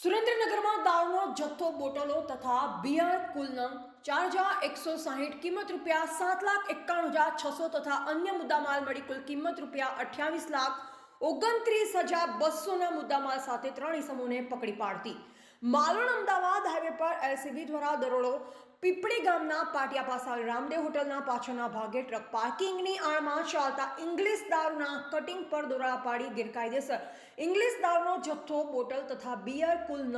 સુરેન્દ્રનગરમાં દાળનો જથ્થો, બોટલો તથા બિયર કુલ ચાર હજાર એકસો સાહીઠ કિંમત રૂપિયા સાત લાખ એકાણું હજાર છસો તથા અન્ય મુદ્દામાલ મળી કુલ કિંમત રૂપિયા અઠ્યાવીસ લાખ ઓગણત્રીસ હજાર બસોના મુદ્દામાલ સાથે ત્રણ ઇસમોને પકડી પાડતી. માલણ અમદાવાદ હાઈવે પર એલસીબી દ્વારા દરોડો પીપળી ગામના પાટિયા પાસે રામદેવ હોટલના પાછળના ભાગે ટ્રક પાર્કિંગની આડમાં ચાલતા ઇંગ્લિશ દારૂના કટિંગ પર દોરા પાડી ગેરકાયદેસર. ઇંગ્લિશ દારૂનો જથ્થો, બોટલ તથા બિયર કુલ ન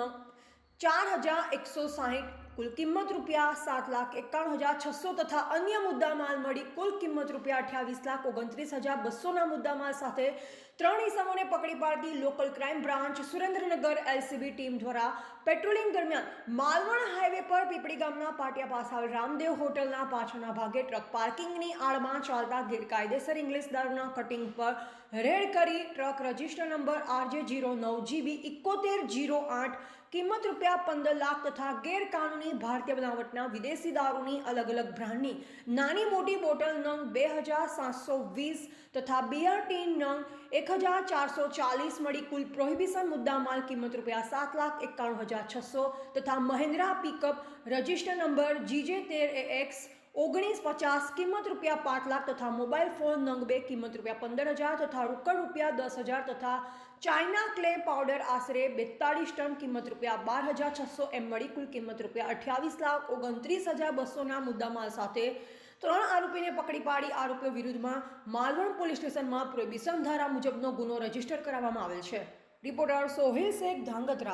ચાર હજાર એકસો સાહીઠ કુલ કિંમત રૂપિયા સાત લાખ એકાણું હજાર છસો તથા અન્ય મુદ્દામાલ મળી કુલ કિંમત રૂપિયા અઠ્યાવીસ લાખ ઓગણત્રીસ હજાર બસોના મુદ્દામાલ સાથે ત્રણ ઇસમોને પકડી પાડતી local crime branch Surendranagar LCB team દ્વારા પેટ્રોલિંગ દરમિયાન માલવણ હાઈવે પર પીપળી ગામના પાટિયા પાસે રામદેવ હોટલના પાછળના ભાગે ટ્રક પાર્કિંગની આડમાં ચાલતા ગેરકાયદેસર ઇંગ્લિશ દારૂના કટિંગ પર રેડ કરી truck register number RJ zero નવ જીબી ઇકોતેર જીરો આઠ કિંમત રૂપિયા પંદર લાખ તથા ગેરકાનૂની ભારતીય બનાવટના વિદેશી દારૂની અલગ અલગ બ્રાન્ડની નાની મોટી બોટલ નંગ બે હજાર સાતસો વીસ તથા બિયર નંગ એક હજાર ચારસો ચાલીસ મળી કુલ પ્રોહિબિશન મુદ્દામાલ કિંમત રૂપિયા સાત લાખ એકાણું હજાર છસો તથા Mahindra pickup register number GJ તેર એક્સ ઓગણીસ પચાસ કિંમત રૂપિયા પાંચ લાખ તથા મોબાઈલ ફોન નંગ બે કિંમત રૂપિયા પંદર હજાર તથા રોકડ રૂપિયા દસ હજાર તથા ચાઇના ક્લે પાવડર આશરે બેતાળીસ ટન કિંમત રૂપિયા બાર હજાર છસો એમ મળી કુલ કિંમત રૂપિયા અઠ્યાવીસ લાખ ઓગણત્રીસ હજાર બસોના મુદ્દામાલ સાથે ત્રણ આરોપીને પકડી પાડી. આરોપીઓ વિરુદ્ધમાં માલવણ પોલીસ સ્ટેશનમાં પ્રોહિબિશન ધારા મુજબનો ગુનો રજિસ્ટર કરાવવામાં આવેલ છે. રિપોર્ટર સોહેલ શેખ, ધાંગધ્રા.